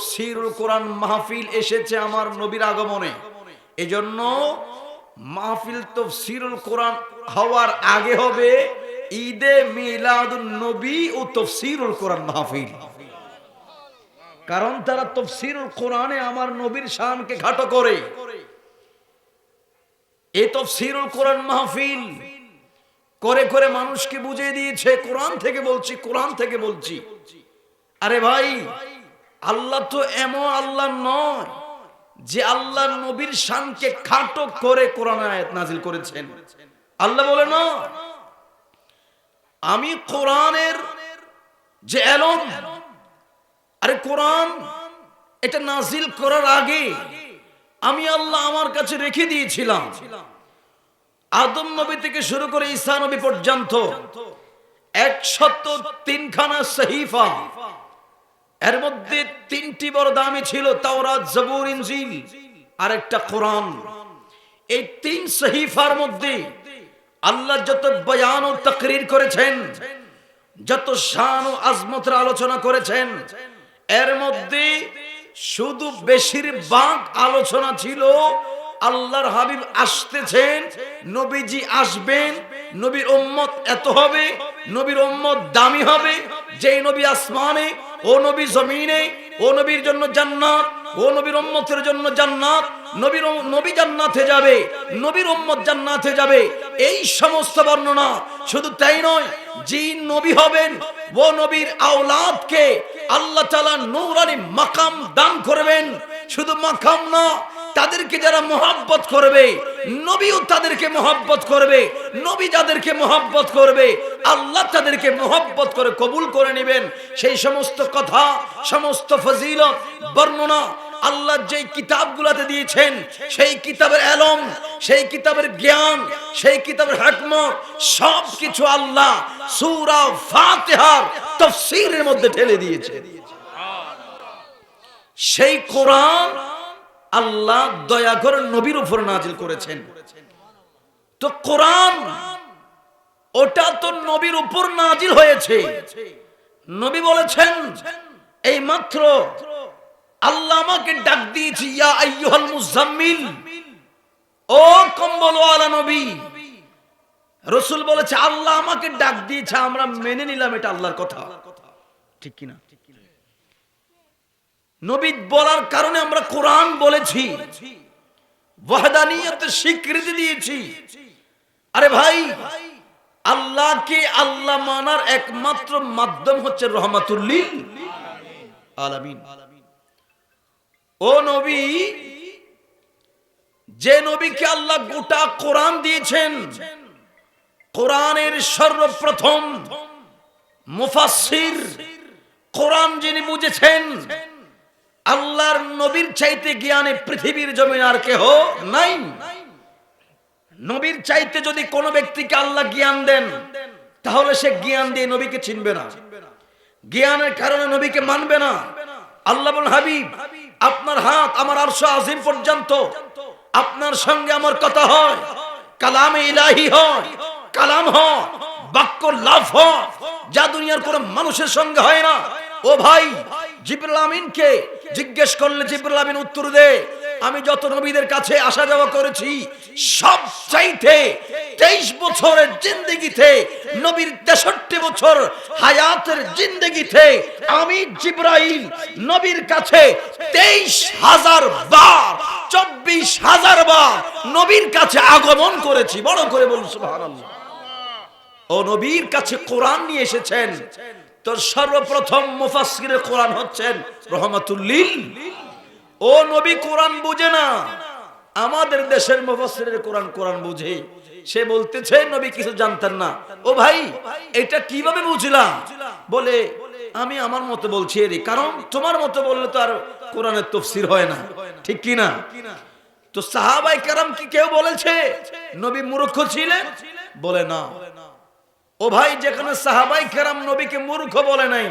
তফসিরুল কোরআন মাহফিল এসেছে আমার নবীর আগমনে। এজন্য মাহফিল তফসিরুল কোরআন হওয়ার আগে হবে ঈদে মিলাদুন নবী ও তফসিরুল কোরআন মাহফিল। কারণ তারা তফসিরুল কোরআনে আমার নবীর শানকে ঘাটো করে। এ তফসিরুল কোরআন মাহফিল করে করে মানুষকে বুঝিয়ে দিয়েছে, কোরআন থেকে বলছি, কোরআন থেকে বলছি। আরে ভাই আল্লাহ তো এমন আল্লাহ নয় যে আল্লাহ নবীর শানকে খাটো করে কোরআন আয়াত নাজিল করেছেন। আল্লাহ বলে, না, আমি কোরআনের যে এলম, আরে কোরআন এটা নাজিল করার আগে আমি আল্লাহ আমার কাছে রেখে দিয়েছিলাম। আদম নবী থেকে শুরু করে ঈসা নবী পর্যন্ত একশত তিনখানা সহিফা এর মধ্যে তিনটি বড় দামি ছিল, তাওরাত, জবুর, ইনজিল আর একটা কোরআন। এই তিন সহিফার মধ্যে আল্লাহ যত বয়ান ও তকরির করেছেন, যত শান ও আজমতের আলোচনা করেছেন, এর মধ্যে শুধু বেশিরভাগ আলোচনা ছিল, আল্লাহর হাবিব আসতেছেন, নবীজি আসবেন, নবীর উম্মত এত হবে, নবীর উম্মত দামি হবে, যেই নবী আসমানে ও নবী জমিনে, ও নবীর জন্য জান্নাত, ও নবীর উম্মতের জন্য জান্নাত, নবীর নবী জান্নাতে যাবে, নবীর উম্মত জান্নাতে যাবে, এই সমস্ত বর্ণনা শুধু তাই নয় যে নবী হবেন, ও নবীর আওলাদকে আল্লাহ তাআলা নূরানি মাকাম দান করবেন, শুধু মাকাম না তাদেরকে যারা মোহাব্বত করবে, নবীও তাদেরকে মোহাব্বত করবে, নবী যাদেরকে মোহাব্বত করবে, আল্লাহ তাদেরকে মোহাব্বত করে কবুল করে নেবেন। সেই সমস্ত কথা, সমস্ত ফজিলত, বর্ণনা আল্লাহ যেই কিতাবগুলাতে দিয়েছেন, সেই কিতাবের এলম সেই কিতাবের জ্ঞান, সেই কিতাবের হাকমত সব কিছু আল্লাহ সূরা ফাতিহার তাফসীরের মধ্যে ঠেলে দিয়েছে। সেই কোরআন আল্লাহ দয়া করে নবীর উপর নাজিল করেছেন। তো কোরআন, ওটা তো নবীর উপর নাজিল হয়েছে। নবী বলেছেন, এই মাত্র আল্লাহ আমাকে ডাক দিয়েছি, ইয়া আইয়ুহাল মুজাম্মিল, ও কম্বলওয়ালা নবী। রসুল বলেছে, আল্লাহ আমাকে ডাক দিয়েছে, আমরা মেনে নিলাম এটা আল্লাহর কথা। ঠিক কিনা? নবী বলার কারণে আমরা কোরআন বলেছি। স্বীকৃতি দিয়েছি। আরে ভাই, আল্লাহকে আল্লাহ মানার একমাত্র মাধ্যম হচ্ছে রহমাতুল্লিল ও নবী, যে নবীকে আল্লাহ গোটা কোরআন দিয়েছেন, কোরআনের সর্বপ্রথম মুফাসসির কোরআন যিনি বুঝেছেন আল্লাহর নবীর চাইতে জ্ঞানে পৃথিবীর জমিন আর কেহ নাই। নবীর চাইতে যদি কোনো ব্যক্তিকে আল্লাহ জ্ঞান দেন, তাহলে সে জ্ঞান দিয়ে নবীকে চিনবে না। জ্ঞানের কারণে নবীকে মানবে না। আল্লাহ হাবিব, আপনার হাত আমার আরশ আজিম পর্যন্ত, আপনার সঙ্গে আমার কথা হয়, কালামে ইলাহি হয়, কালাম হয় বাক্য লাভ হয়। যা দুনিয়ার কোন মানুষের সঙ্গে হয় না। ও ভাই জিবরুল আমিনকে জিজ্ঞেস করলে জিবরুল উত্তর দে। আমি যত নবীদের কাছে আসা যাওয়া করেছি সব চাইতে তেইশ বছরের জিন্দগিতে, নবীর তেষট্টি বছর হায়াতের জিন্দগিতে আমি জিব্রাইল নবীর কাছে তেইশ হাজার বার, চব্বিশ হাজার বার নবীর কাছে আগমন করেছি। বড় করে বলুন, সুবহানাল্লাহ। ও নবীর কাছে কোরআন নিয়ে এসেছেন। তোর সর্বপ্রথম মুফাসসিরে কোরআন হচ্ছেন রহমাতুল্লিল ও নবী কোরআন বুঝে না। আমাদের দেশের মুফাসসিরের কোরআন কোরআন বুঝে। সে বলতেছে, নবী কিছু জানতেন না। ও ভাই, এটা কীভাবে বুঝলাম? বলে, আমি আমার মতো বলছি এরই। কারণ তোমার মতো বললে তো আর কোরআনের তফসির হয় না। ঠিক কি না? তো সাহাবাই কারাম কি কেউ বলেছে? নবী মূর্খ ছিলেন? বলে, না। ও ভাই, যেখানে সাহাবাই কেরাম নবীকে মূর্খ বলে নাই,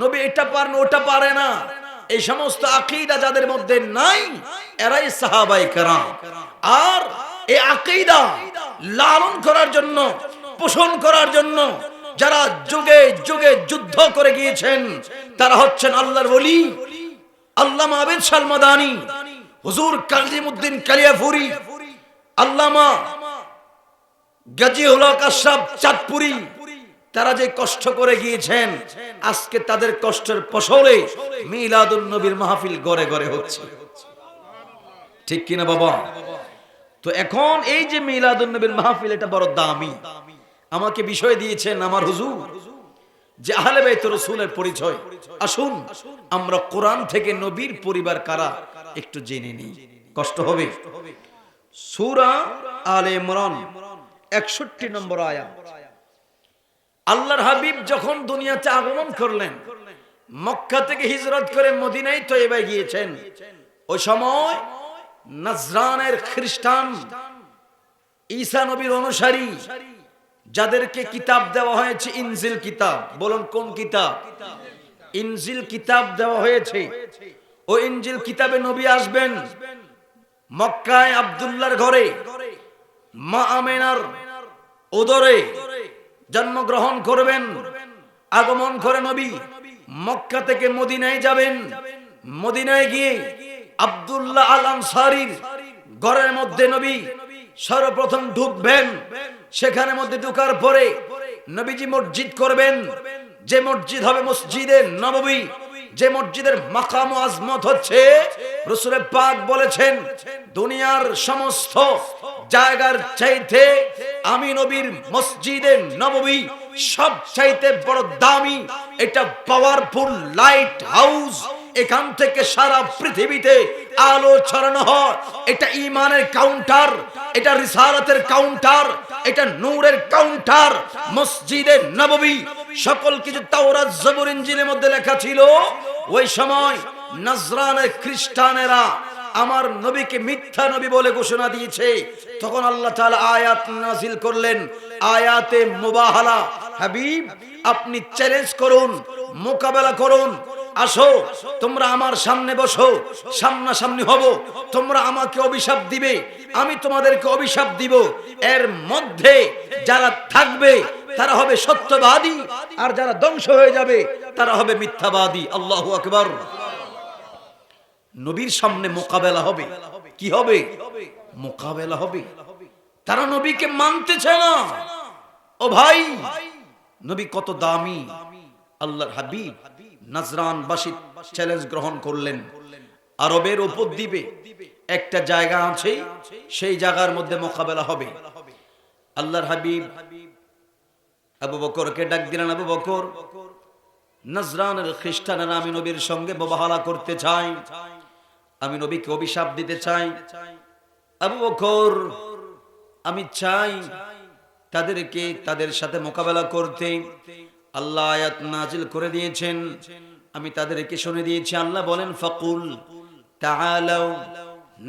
নবী এটা পারেন, ওটা পারে না। এই সমস্ত আকিদা যাদের মধ্যে নাই, এরাই সাহাবাই কেরাম। আর এই আকিদা লালন করার জন্য, পোষণ করার জন্য যারা যুগে যুগে যুদ্ধ করে গিয়েছেন, তারা হচ্ছেন আল্লাহর ওলি, আল্লামা আবিদ সালমাদানি, হুজুর কাজিমউদ্দিন কালিয়াফুরি, আল্লামা তারা যে কষ্ট করে গিয়েছেন, আজকে তাদের কষ্টের ফসলে মিলাদুন নবীর মাহফিল গড়ে গড়ে হচ্ছে। ঠিক কিনা বাবা? তো এখন এই যে মিলাদুন নবীর মাহফিল, এটা বড় দামি। আমাকে বিষয় দিয়েছেন আমার হুজুর, যে আহলে বাইত রসুলের পরিচয়। আসুন, আমরা কোরআন থেকে নবীর পরিবার কারা, একটু জেনে নিই। কষ্ট হবে? সূরা আলে ইমরান। 61 নম্বর আয়াত। আল্লাহর হাবিব যখন দুনিয়াতে আগমন করলেন, মক্কা থেকে হিজরত করে মদিনায় তৈবায় গিয়েছেন। ওই সময় নাজরানের খ্রিস্টান ঈসা নবীর অনুসারী, যাদেরকে কিতাব দেওয়া হয়েছে, ইনজিল কিতাব। বলুন, কোন কিতাব? ইনজিল কিতাব দেওয়া হয়েছে। ও ইনজিল কিতাবে নবী আসবেন, মক্কায় আব্দুল্লাহর ঘরে। মা আমেনার উদরে জন্মগ্রহণ করবেন, আগমন করে নবী মক্কা থেকে মদিনায় যাবেন। মদিনায় গিয়ে আব্দুল্লাহ আল আনসারির ঘরের মধ্যে নবী সর্বপ্রথম ঢুকবেন। সেখানে মধ্যে ঢুকার পরে নবীজি মসজিদ করবেন। যে মসজিদ হবে মসজিদের নববী, যে মসজিদের মাকাম আজমত হচ্ছে রসুলের পাক বলেছেন, দুনিয়ার সমস্ত জায়গার চাইতে আমি নবীর মসজিদের নববী সব চাইতে বড় দামি, এটা পাওয়ারফুল লাইট হাউস এখান থেকে সারা পৃথিবীতে আলো ছড়ানো হয়। এটা ইমানের কাউন্টার এটা রিসালাতের কাউন্টার এটা নূরের কাউন্টার মসজিদে নববী, সকল কিছু তাওরাত, জবর ইঞ্জিনের মধ্যে লেখা ছিল, ওই সময় নজরানের খ্রিস্টানেরা আমার নবীকে মিথ্যা নবী বলে ঘোষণা দিয়েছে। তখন আল্লাহ তাআলা আয়াত নাজিল করলেন। আয়াতে মুবাহালা, হাবিব, আপনি চ্যালেঞ্জ করুন, মোকাবেলা করুন। আসো, তোমরা আমার সামনে বসো, সামনাসামনি হব। তোমরা আমাকে অভিশাপ দিবে, আমি তোমাদেরকে অভিশাপ দিব। এর মধ্যে যারা থাকবে, তারা হবে সত্যবাদী, আর যারা ধ্বংস হয়ে যাবে, তারা হবে মিথ্যাবাদী। আল্লাহ আকবর। নবীর সামনে মোকাবেলা হবে। কি হবে? মোকাবেলা হবে। তারা নবীকে মানতেছে না। ও ভাই, নবী কত দামি। আল্লাহর হাবিব নাজরানবাসী চ্যালেঞ্জ গ্রহণ করলেন। আরবের উপর দিবে একটা জায়গা আছে, সেই জায়গার মধ্যে মোকাবেলা হবে। আল্লাহর হাবিব আবু বকরকে ডাক দিলেন, আবু বকর, নজরানের খ্রিস্টানেরা আমি নবীর সঙ্গে মোবাহালা করতে চাই। আমি নবীকে অভিশাপ দিতে চাই। আবু বকর, আমি চাই তাদেরকে তাদের সাথে মোকাবেলা করতে। আল্লাহ আয়াত নাজিল করে দিয়েছেন। আমি তাদেরকে শুনে দিয়েছি। আল্লাহ বলেন, ফাকুল তাআলাউ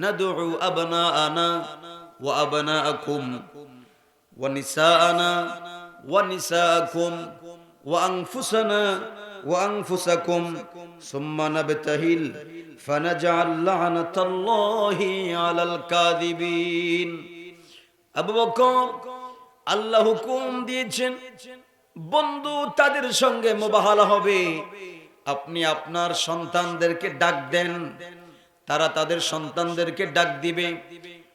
নাদউ আবনাআনা ওয়া আবনাআকুম ওয়া নিসাআনা ওয়া নিসাআকুম ওয়া আনফুসানা ওয়া আনফুসাকুম সুম্মা নাবতাহিল ফানাজআল লা'নাতাল্লাহি আলাল কাযিবিন। আবু বকর আল্লাহ হুকুম দিয়েছেন, বন্ধু তাদের সঙ্গে মোবাহালা হবে। আপনি আপনার সন্তানদেরকে ডাক দেন, তারা তাদের সন্তানদেরকে ডাক দিবে।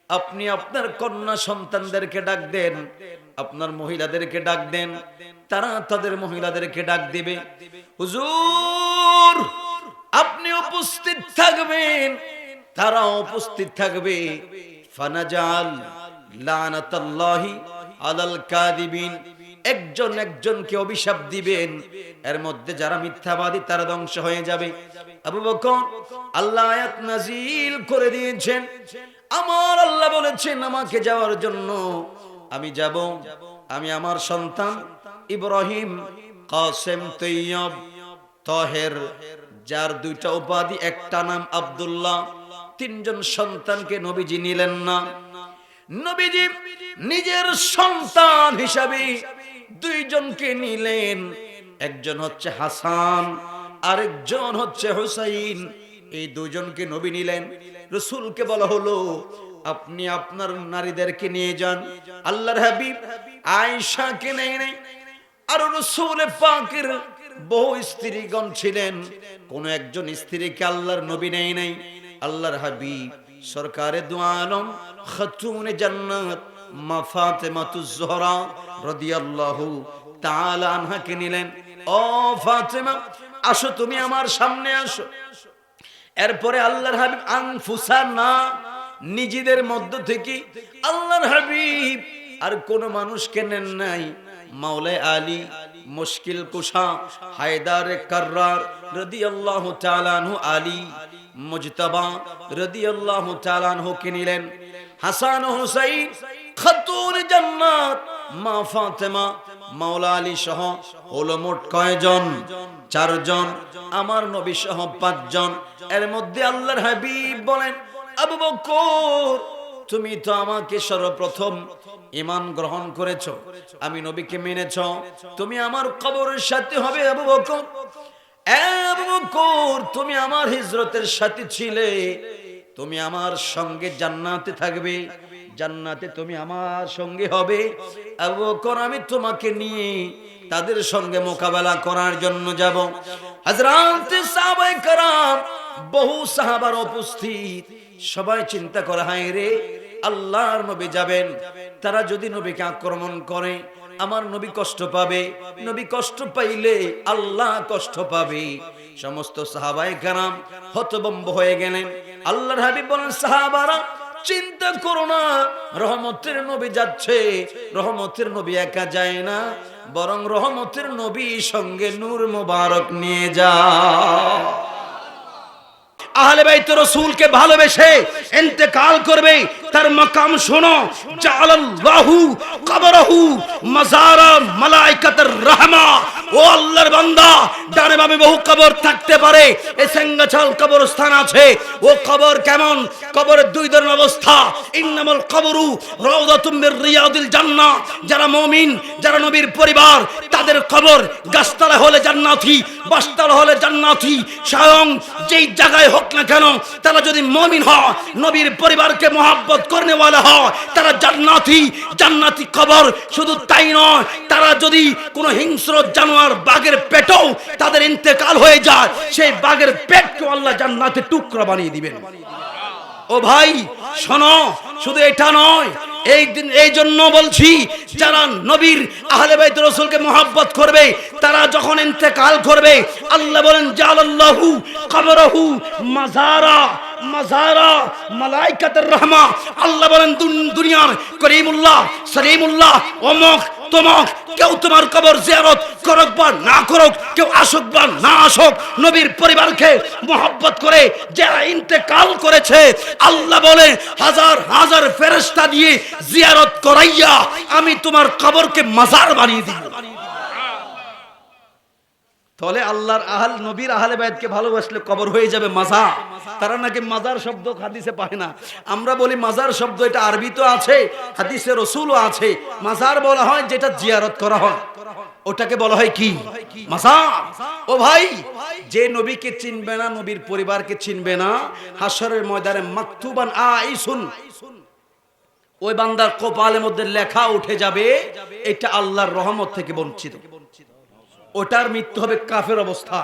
আপনি আপনার কন্যা সন্তানদেরকে ডাক দেন, আপনার মহিলাদেরকে ডাক দেন, তারা তাদের মহিলাদেরকে ডাক দিবে। হুজুর, আপনি উপস্থিত থাকবেন তারা উপস্থিত থাকবে। ফানাজাল লানাতাল্লাহি আলাল কাদিবিন একজন একজনকে অভিশাপ দিবেন, এর মধ্যে যারা মিথ্যাবাদী, তারা ধ্বংস হয়ে যাবে। আবু বকর, আল্লাহ আয়াত নাজিল করে দিয়েছেন। আমার আল্লাহ বলেছেন আমাকে যাওয়ার জন্য। আমি যাব, আমি আমার সন্তান ইব্রাহিম কাসেম তৈয়ব তহের, যার দুইটা উপাধি, একটা নাম আব্দুল্লাহ। তিনজন সন্তানকে নবীজি নিলেন না। নবীজি নিজের সন্তান হিসাবে দুইজনকে নিলেন। একজন হচ্ছে হাসান, আরেকজন হচ্ছে হুসাইন। এই দুজনকে নবী নিলেন। রসুলকে বলা হলো, আপনি আপনার নারীদেরকে নিয়ে যান। আল্লাহর হাবিব আয়েশাকে নেই নেই। আর রসুল পাকের বহু স্ত্রীগণ ছিলেন। কোন একজন স্ত্রীকে আল্লাহর নবী নেই নাই। আল্লাহর হাবিব সরকারে দু আলম, খাতুনে জান্নাত, মা ফাতেমাতুজ জোহরা রাদিয়াল্লাহু তাআলা আনহাকে নিলেন। ও ফাতেমা, আসো তুমি আমার সামনে আসো। এরপরে আল্লাহর হাবিব আনফুসা না নিজেদের মধ্য থেকে আল্লাহর হাবিব আর কোন মানুষকে নেন নাই। মাওলায় আলী মুশকিল কুশা, হায়দার কার্রার রাদিয়াল্লাহু তাআলা আনহু, আলী মুজতাবা তাআলা আনহু কে নিলেন। হাসান হুসাইন খাতুন জান্নাত, মা ফাতেমা মাওলা আলী সহ মোট কয়জন? চারজন। আমার নবী সহ পাঁচজন। এর মধ্যে আল্লাহর হাবিব বলেন, আবু বকর, তুমি তো আমাকে সর্বপ্রথম ইমান গ্রহণ করেছ। আমি নবীকে মেনেছ। তুমি আমার কবরের সাথে হবে আবু বকর। আবু বকর, তুমি আমার হিজরতের সাথে ছিলে। তুমি আমার সঙ্গে জান্নাতে থাকবে। জান্নাতে তুমি আমার সঙ্গে হবে আবু বকর আমি তোমাকে নিয়ে তাদের সঙ্গে মোকাবেলা করার জন্য যাব হযরত সাহাবায়ে کرام বহু সাহাবার উপস্থিত সবাই চিন্তা করা হয় রে আল্লাহর নবী যাবেন তারা যদি নবীকে আক্রমণ করে আমার নবী কষ্ট পাবে নবী কষ্ট পাইলে আল্লাহ কষ্ট পাবে সমস্ত সাহাবাই কারাম হতবম্ব হয়ে গেলেন আল্লাহর হাবিব বলেন সাহাবারা চিন্তা করো না, রহমতের নবী যাচ্ছে, রহমতের নবী একা যায় না, বরং রহমতের নবী সঙ্গে নূর মোবারক নিয়ে যা আহলে বাইত রসুলকে ভালোবেসে ইন্তেকাল করবে তার মকাম শোনো। জালাল্লাহু কবরহু মাজারা মালাইকাতুর রাহমা। ও আল্লাহর বান্দা, ডানে বামে বহু কবর থাকতে পারে। এই সেঙ্গাছাল কবরস্থান আছে। ও কবর কেমন? কবরের দুই ধরনের অবস্থা। ইন্নামাল কবরু রাউদাতুম মির রিয়াদিল জান্নাহ। যারা মুমিন, যারা নবীর পরিবার, তাদের কবর গাছতলা হলে জান্নাতি, বাসতলা হলে জান্নাতি। স্বয়ং যেই জায়গায় হোক না কেন, তারা যদি মমিন হয়, নবীর পরিবারকে মহাব্বত করনেওয়ালা হয়। তারা জান্নাতি জান্নাতি কবর শুধু তাই নয়, তারা যদি কোনো হিংস্র জানোয়ার বাঘের পেটও তাদের ইন্তেকাল হয়ে যায়, সেই বাঘের পেটকে আল্লাহ জান্নাতে টুকরা বানিয়ে দিবেন। ও ভাই, শোনো, শুধু এটা নয় এই দিন, এই জন্য বলছি, যারা নবীর আহলে বাইত রাসূলকে মোহাব্বত করবে, তারা যখন ইন্তেকাল করবে, আল্লাহ বলেন, জালাল্লাহু কবরহু মাজারা মাজারা মালাইকাতুর রহমা। আল্লাহ বলেন, দুন- দুনিয়ার করিমুল্লাহ সলিমুল্লাহ অমক, তমক কেউ তোমার কবর জিয়ারত করুক বা না করুক, কেউ আসুক বা না আসুক, নবীর পরিবারকে মোহব্বত করে যারা ইন্তেকাল করেছে, আল্লাহ বলে, হাজার হাজার ফেরেশতা দিয়ে জিয়ারত করাইয়া আমি তোমার কবরকে মাজার বানিয়ে দিব তাহলে আল্লাহর আহাল, নবীর আহলে বাইতকে ভালোবাসলে কবর হয়ে যাবে মাজা। তারা নাকি মাজার শব্দ হাদিসে পায় না। আমরা বলি মাজার শব্দ, এটা আরবি তো আছে, হাদিসে রসুলও আছে। মাজার বলা হয় যেটা জিয়ারত করা হয়। ওটাকে বলা হয় কি? ও ভাই, যে নবীকে চিনবে না, নবীর পরিবারকে চিনবে না হাসরের ময়দানে মাকতুবান আইসুন। ওই বান্দার কপালের মধ্যে লেখা উঠে যাবে, এটা আল্লাহর রহমত থেকে বঞ্চিত। ওটার মৃত্যু হবে কাফের অবস্থা।